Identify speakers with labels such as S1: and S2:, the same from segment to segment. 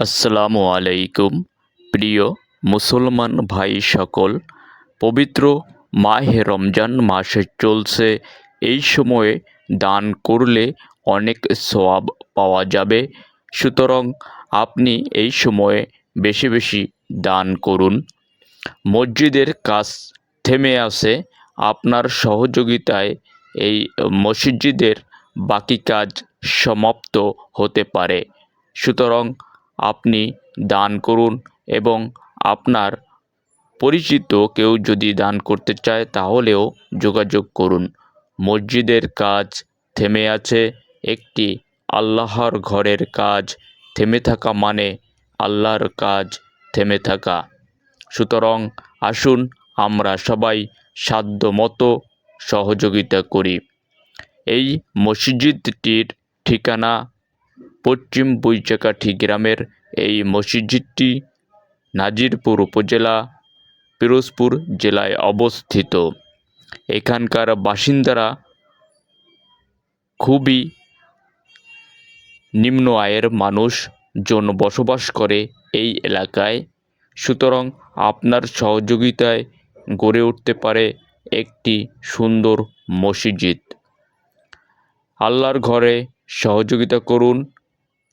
S1: আসসালামু আলাইকুম, প্রিয় মুসলমান ভাই সকল। পবিত্র মাহে রমজান মাসে চলছে। এই সময়ে দান করলে অনেক সওয়াব পাওয়া যাবে। সুতরাং আপনি এই সময়ে বেশি বেশি দান করুন। মসজিদের কাজ থেমে আছে। আপনার সহযোগিতায় এই মসজিদের বাকি কাজ সমাপ্ত হতে পারে। সুতরাং আপনি দান করুন এবং আপনার পরিচিত কেউ যদি দান করতে চায় তাহলেও যোগাযোগ করুন। মসজিদের কাজ থেমে আছে, একটি আল্লাহর ঘরের কাজ থেমে থাকা মানে আল্লাহর কাজ থেমে থাকা। সুতরাং আসুন আমরা সবাই সাধ্য মতো সহযোগিতা করি। এই মসজিদটির ঠিকানা পশ্চিম বৈচাকাঠি গ্রামের এই মসজিদটি নাজিরপুর উপজেলা, পিরোজপুর জেলায় অবস্থিত। এখানকার বাসিন্দারা খুবই নিম্ন আয়ের মানুষ জন বসবাস করে এই এলাকায়। সুতরাং আপনার সহযোগিতায় গড়ে উঠতে পারে একটি সুন্দর মসজিদ। আল্লাহর ঘরে সহযোগিতা করুন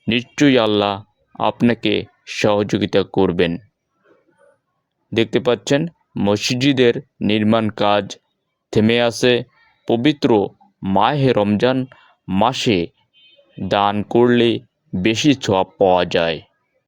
S1: নিশ্চয়ই আল্লাহ আপনাকে সহযোগিতা করবেন। দেখতে পাচ্ছেন, মসজিদের নির্মাণ কাজ থেমে আসে পবিত্র মাহে রমজান মাসে দান করলে বেশি ছোঁয়া পাওয়া যায়।